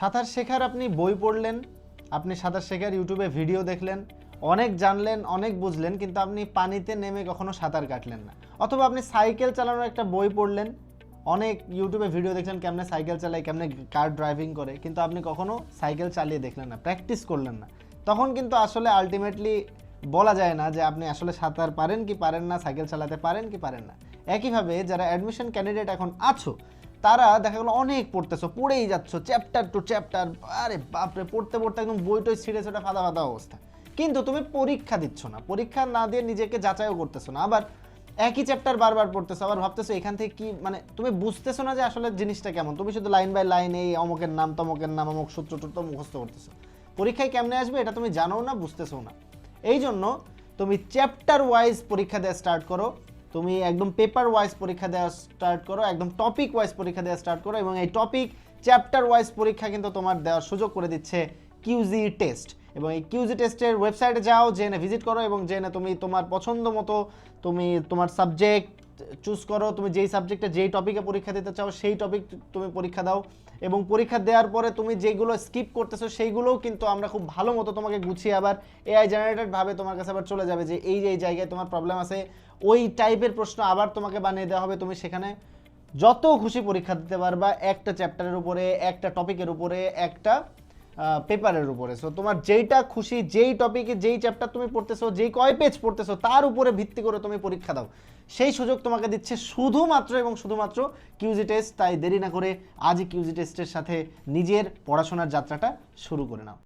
সাঁতার শেখার আপনি বই পড়লেন, আপনি সাঁতার শেখার ইউটিউবে ভিডিও দেখলেন, অনেক জানলেন, অনেক বুঝলেন, কিন্তু আপনি পানিতে নেমে কখনো সাঁতার কাটলেন না। অথবা আপনি সাইকেল চালানোর একটা বই পড়লেন, অনেক ইউটিউবে ভিডিও দেখলেন কেমনে সাইকেল চালায়, কেমনে কার ড্রাইভিং করে, কিন্তু আপনি কখনো সাইকেল চালিয়ে দেখলেন না, প্র্যাকটিস করলেন না। তখন কিন্তু আসলে আলটিমেটলি বলা যায় না যে আপনি আসলে সাঁতার পারেন কি পারেন না, সাইকেল চালাতে পারেন কি পারেন না। একইভাবে যারা অ্যাডমিশন ক্যান্ডিডেট এখন আছো তারা দেখা গেলো অনেক পড়তেছো, পড়েই যাচ্ছ চ্যাপ্টার টু চ্যাপ্টার আরে বাপরে, পড়তে পড়তে একদম বই টই ছিঁড়ে ছোটা ফাদা ফাদা অবস্থা। কিন্তু তুমি পরীক্ষা দিচ্ছ না, পরীক্ষা না দিয়ে নিজেকে যাচাইও করতেছো না, আবার একই চ্যাপ্টার বারবার পড়তেছো, আবার ভাবতেছো এখান থেকে কি মানে তুমি বুঝতেছো না যে আসলে জিনিসটা কেমন, তুমি শুধু লাইন বাই লাইন এই অমুকের নাম, তমকের নাম, অমুক সূত্র টুত্র মুখস্থ করতেছো। পরীক্ষায় কেমনে আসবে এটা তুমি জানো না বুঝতেছো না। এই জন্য তুমি চ্যাপ্টার ওয়াইজ পরীক্ষা দেওয়া স্টার্ট করো তুমি একদম পেপার ওয়াইজ পরীক্ষা দেওয়া স্টার্ট করো, একদম টপিক ওয়াইজ পরীক্ষা দেওয়া স্টার্ট করো এবং এই টপিক চ্যাপ্টার ওয়াইজ পরীক্ষা কিন্তু তোমার দেওয়ার সুযোগ করে দিচ্ছে কিউজি টেস্ট এবং এই কিউজি টেস্টের ওয়েবসাইটে যাও, জেনে ভিজিট করো এবং জেনে তুমি তোমার পছন্দ মতো তুমি তোমার সাবজেক্ট চুজ করো, তুমি যেই সাবজেক্টে যেই টপিকে পরীক্ষা দিতে চাও, সেই টপিক তুমি পরীক্ষা দাও। এবং পরীক্ষা দেওয়ার পরে তুমি যেগুলো স্কিপ করতেছো, সেইগুলোও কিন্তু আমরা খুব ভালো মতো তোমাকে গুছিয়ে আবার এআই জেনারেটেডভাবে তোমার কাছে আবার চলে যাবে যে এই যে এই জায়গায় তোমার প্রবলেম আছে, ওই টাইপের প্রশ্ন আবার তোমাকে বানিয়ে দেওয়া হবে। তুমি সেখানে যত খুশি পরীক্ষা দিতে পারবা, একটা চ্যাপ্টারের উপরে, একটা টপিকের উপরে, একটা পেপারের উপরে। সো তোমার যেইটা খুশি, যেই টপিকে যেই চ্যাপ্টার তুমি পড়তেছো, যেই কয় পেজ পড়তেছো, তার উপরে ভিত্তি করে তুমি পরীক্ষা দাও। সেই সুযোগ তোমাকে দিচ্ছে শুধুমাত্র এবং শুধুমাত্র কিউজি টেস্ট তাই দেরি না করে আজই কিউজি টেস্টের সাথে নিজের পড়াশোনার যাত্রাটা শুরু করে নাও।